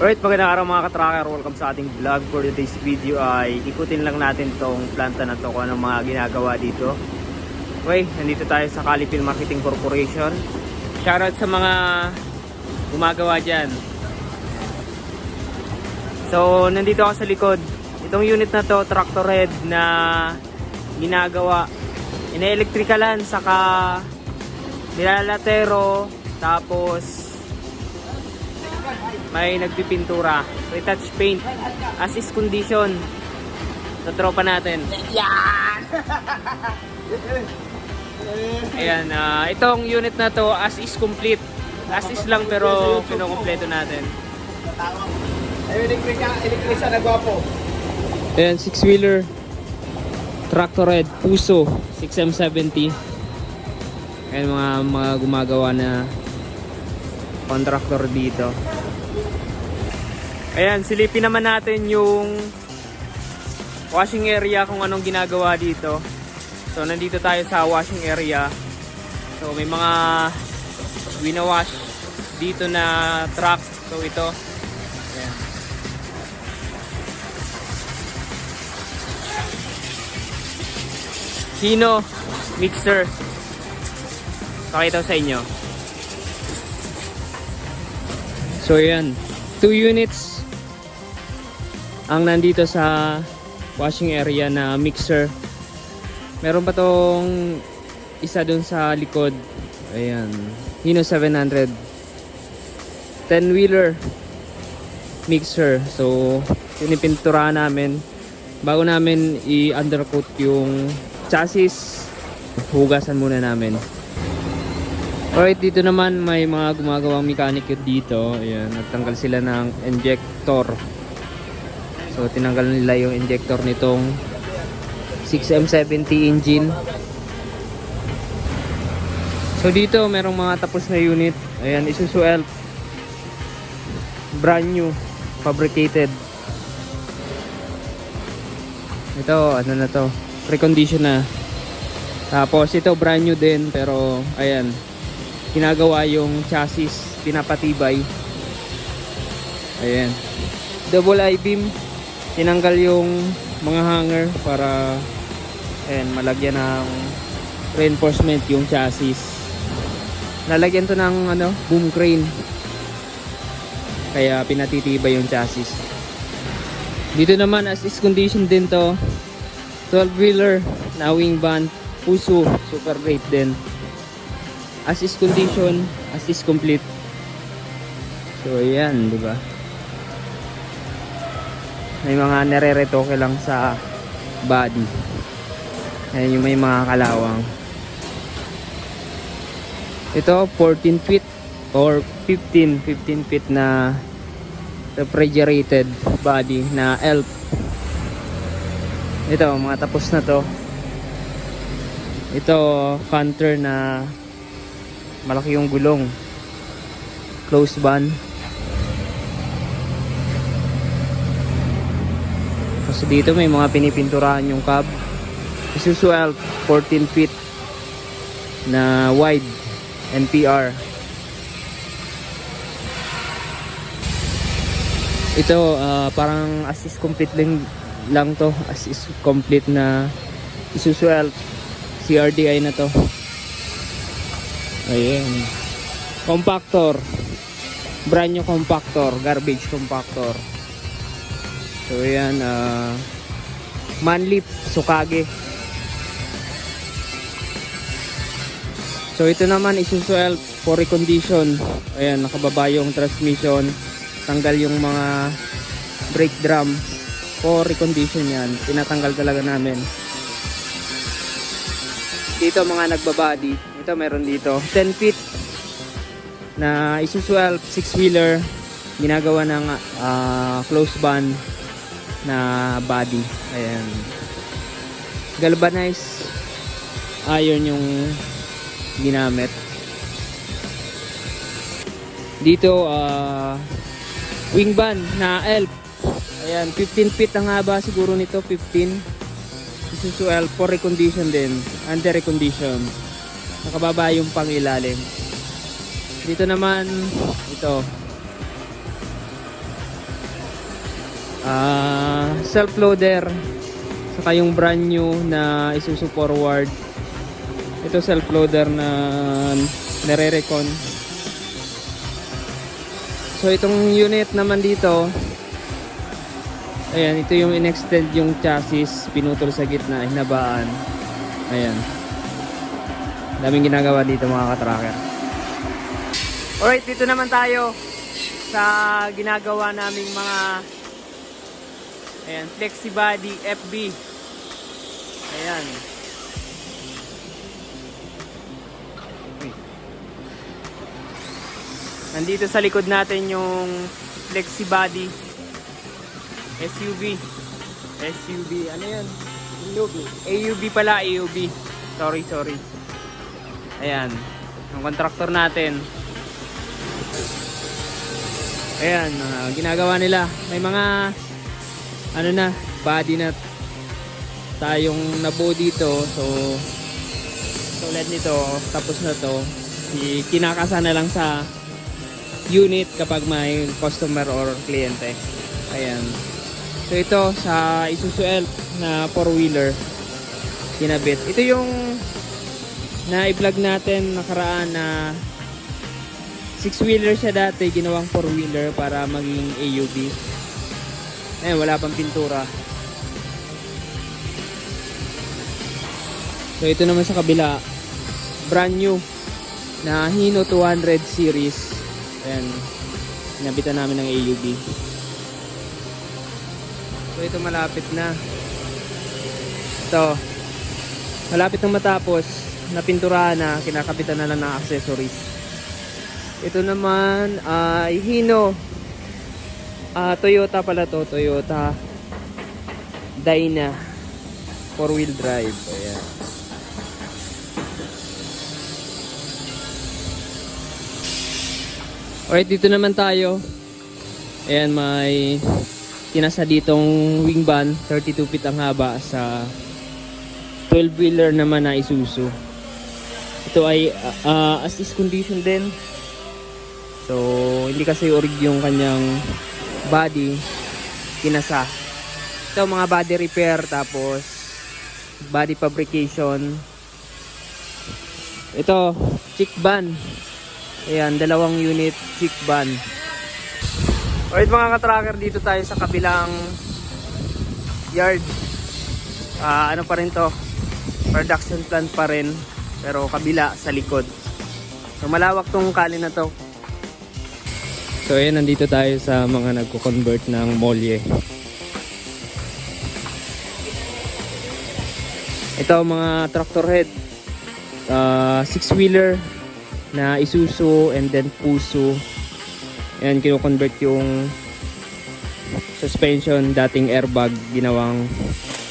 Alright, magandang araw mga katracker. Welcome sa ating vlog. For today's video ay ikutin lang natin tong planta na to kung anong mga ginagawa dito. Okay, nandito tayo sa Calipil Marketing Corporation. Shoutout sa mga gumagawa dyan. So, nandito ako sa likod. Itong unit na to, tractor head na ginagawa. Ine-electricalan, saka nilalatero, tapos may nagpipintura. Retouch paint. As is condition. Sa tropa natin. Yan! Ayan, ah, itong unit na to as is complete. As is lang pero kinukumpleto natin. Ayun, elektrika, elektrisa na gwapo. Ayan, 6-wheeler. Tractor Red, Puso, 6M70. Ayan mga, mga gumagawa na contractor dito. Ayan, silipin naman natin yung washing area kung anong ginagawa dito. So, nandito tayo sa washing area. So, may mga winawash dito na truck. So, ito. Ayan. Hino mixer. Pakita ko sa inyo. So yan, two units ang nandito sa washing area na mixer. Meron pa tong isa dun sa likod. Ayan, Hino 700. 10 wheeler mixer. So, pinipintura namin bago namin i-undercoat yung chassis. Hugasan muna namin. Alright, dito naman may mga gumagawang mechanic dito. Ayan, nagtanggal sila ng injector. So, tinanggal nila yung injector nitong 6M70 engine. So, dito merong mga tapos na unit. Ayan, Isuzu. Brand new. Fabricated. Ito, ano na to? Precondition na. Tapos, ito brand new din. Pero, ayan, ginagawa yung chassis pinapatibay. Ayan. Double I-beam tinanggal yung mga hanger para ayan malagyan ng reinforcement yung chassis. Lalagyan to ng ano boom crane. Kaya pinatitibay yung chassis. Dito naman as is condition din to. 12 wheeler na wing band puso super great din as is condition, as is complete. So ayan, di ba? May mga nare-retoke lang sa body. Ayan yung may mga kalawang. Ito 14 feet or 15, 15 feet na refrigerated body na ELF. Ito, mga tapos na to. Ito, counter na malaki yung gulong. Close ban kasi dito may mga pinipinturahan yung cab. Isuzu Elf 14 feet na wide NPR ito ah, parang assist complete lang, lang to. Assist complete na Isuzu Elf CRDI na to Ayan. Compactor. Brand new compactor. Garbage compactor. So, ayan. Uh, manlip. Sukage. So, ito naman Isuzu Elf for recondition. Ayan. Nakababa yung transmission. Tanggal yung mga brake drum. For recondition yan. Tinatanggal talaga namin. Dito mga nagbabody. Ito meron dito. 10 feet na Isuzu Elf 6-wheeler ginagawa ng ah, close band na body. Ayan. Galvanized iron yung ginamit. Dito ah wing band na Elf. Ayan, 15 feet ang haba siguro nito, 15. Isuzu for recondition din, under recondition. Nakababa yung pangilalim. Dito naman, ito. ah, self-loader, saka yung brand new na Isuzu Forward. Ito self-loader na nare-recon. So itong unit naman dito, ayan, ito yung in-extend yung chassis, pinutol sa gitna, hinabaan. Ayan. Daming ginagawa dito mga katracker. Alright, dito naman tayo sa ginagawa naming mga ayan, flexi body FB. Ayan. Nandito sa likod natin yung flexi body SUV. SUV, ano yan? AUV. AUV pala, AUV. Sorry, sorry. Ayan. Ang contractor natin. Ayan, ah, ginagawa nila. May mga ano na, body na tayong nabuo dito. So, tulad nito, tapos na to. Kinakasa na lang sa unit kapag may customer or kliyente. Ayan. So, ito sa Isuzu Elf na four-wheeler kinabit. Ito yung na i-vlog natin nakaraan na six-wheeler siya dati, ginawang four-wheeler para maging AUV. Eh, wala pang pintura. So, ito naman sa kabila, brand new na Hino 200 series. Ayan, inabitan namin ng AUV. So, ito malapit na. Ito, malapit na matapos, napinturahan na, kinakapitan na lang ng accessories. Ito naman ay Hino. Ah, Toyota pala to, Toyota Dyna. Four wheel drive. Ayan. Alright, dito naman tayo. Ayan, may kinasa ditong wing van. 32 feet ang haba sa 12 wheeler naman na Isuzu. Ito ay ah, as is condition din. So, hindi kasi orig yung kanyang body kinasa. Ito mga body repair tapos body fabrication. Ito, chick van. Ayan, dalawang unit chick van. Alright mga ka-tracker, dito tayo sa kabilang yard. Ah, ano pa rin to? Production plant pa rin. Pero kabila sa likod. So malawak tong kali na to. So ayan, nandito tayo sa mga nagko-convert ng molye. Ito mga tractor head. Uh, six-wheeler na Isuzu and then Puso. Ayan, kino-convert yung suspension, dating airbag, ginawang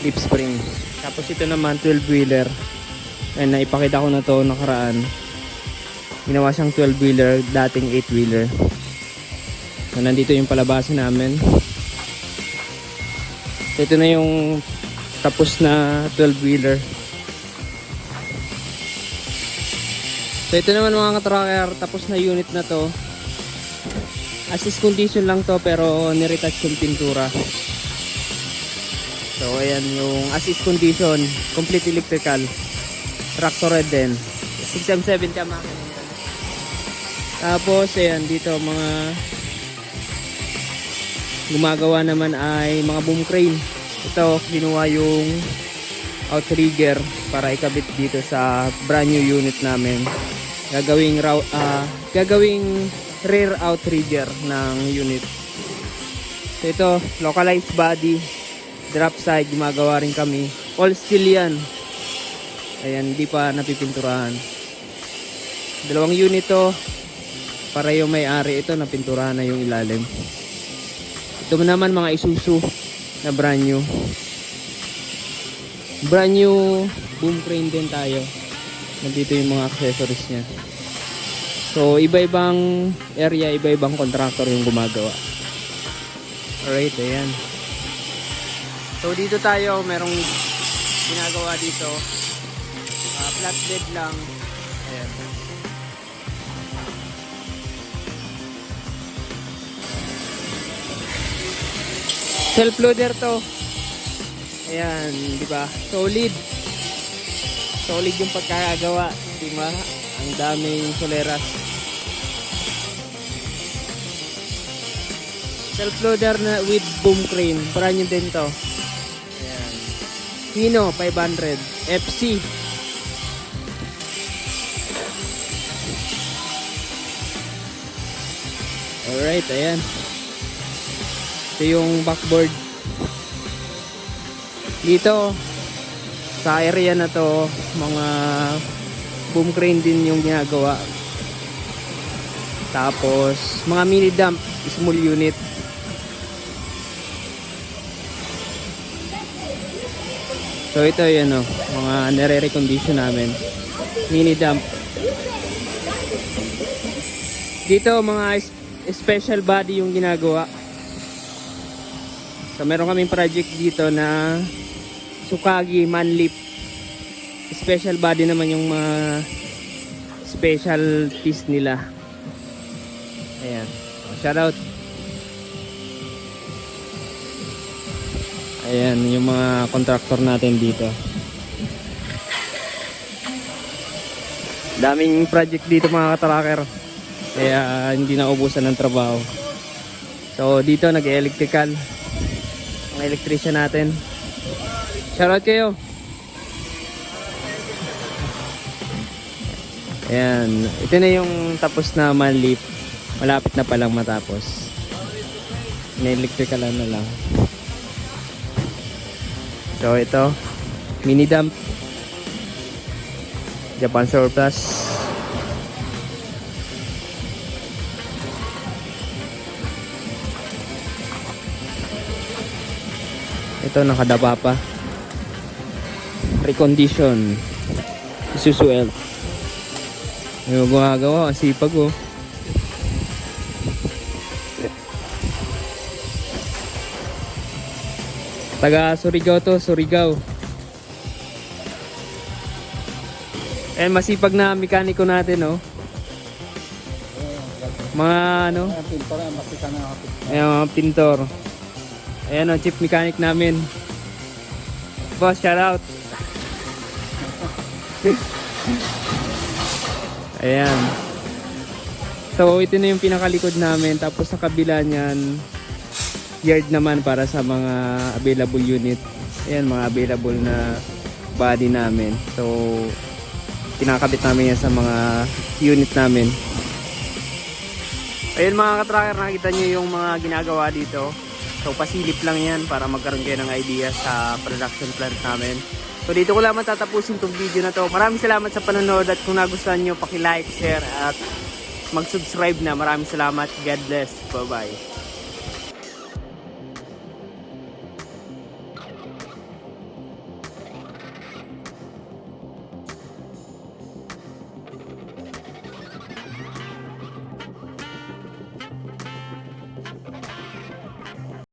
lip spring. Tapos ito naman, 12-wheeler. Ayan, naipakita ko na to nakaraan. Ginawa siyang 12-wheeler, dating 8-wheeler. So, nandito yung palabasan namin. Ito na yung tapos na 12-wheeler. So, ito naman mga katracker, tapos na unit na to. Assist condition lang to, pero niretouch yung pintura. So, ayan yung assist condition, complete electrical. Tractor red din. 6M7 ka makina. Tapos, ayan, dito mga gumagawa naman ay mga boom crane. Ito, kinuha yung outrigger para ikabit dito sa brand new unit namin. Gagawing ah, gagawing rear outrigger ng unit. So ito, localized body, drop side, gumagawa rin kami. All steel yan. Ayan, hindi pa napipinturahan. Dalawang unit to, para yung may-ari ito, napinturahan na yung ilalim. Ito naman mga Isuzu na brand new. Brand new boom crane din tayo. Nandito yung mga accessories niya. So, iba-ibang area, iba-ibang contractor yung gumagawa. Alright, ayan. So, dito tayo, merong ginagawa dito. Ah, flat bed lang. Ayan. Self loader to. Ayan, di ba? Solid. Solid yung pagkakagawa, di ba? Ang daming soleras. Self loader na with boom crane. Brand new din to. Ayan. Hino 500 FC. Alright, ayan. Ito yung backboard. Dito, sa area na to, mga boom crane din yung ginagawa. Tapos, mga mini dump, small unit. So ito yan o, mga nare-recondition namin. Mini dump. Dito mga special body yung ginagawa. So meron kaming project dito na Sukagi Manlip. Special body naman yung mga special piece nila. Ayan. Shout out. Ayan, yung mga contractor natin dito. Daming project dito mga katracker. Kaya hindi na ubusan ng trabaho. So dito nag-electrical. Ang electrician natin. Shoutout kayo. Ayan. Ito na yung tapos na manlip. Malapit na palang matapos. Na lang. So ito, mini dump. Japan surplus. Ito nakadaba pa. Recondition. Isuzu L. May gumagawa, ang sipag oh. Taga Surigao to, Surigao. Eh masipag na mekaniko natin, oh. Mga ano, Ang pintor, na ako. ayan mga pintor. Ayan oh, chief mechanic namin. Boss, shout out. ayan. So ito na yung pinakalikod namin. Tapos sa kabila niyan, yard naman para sa mga available unit. Ayan, mga available na body namin. So, kinakabit namin yan sa mga unit namin. Ayun mga katracker, nakita nyo yung mga ginagawa dito. So, pasilip lang yan para magkaroon kayo ng idea sa production plant namin. So, dito ko lamang tatapusin tong video na to. Maraming salamat sa panonood at kung nagustuhan nyo, paki-like, share at mag-subscribe na. Maraming salamat. God bless. Bye-bye.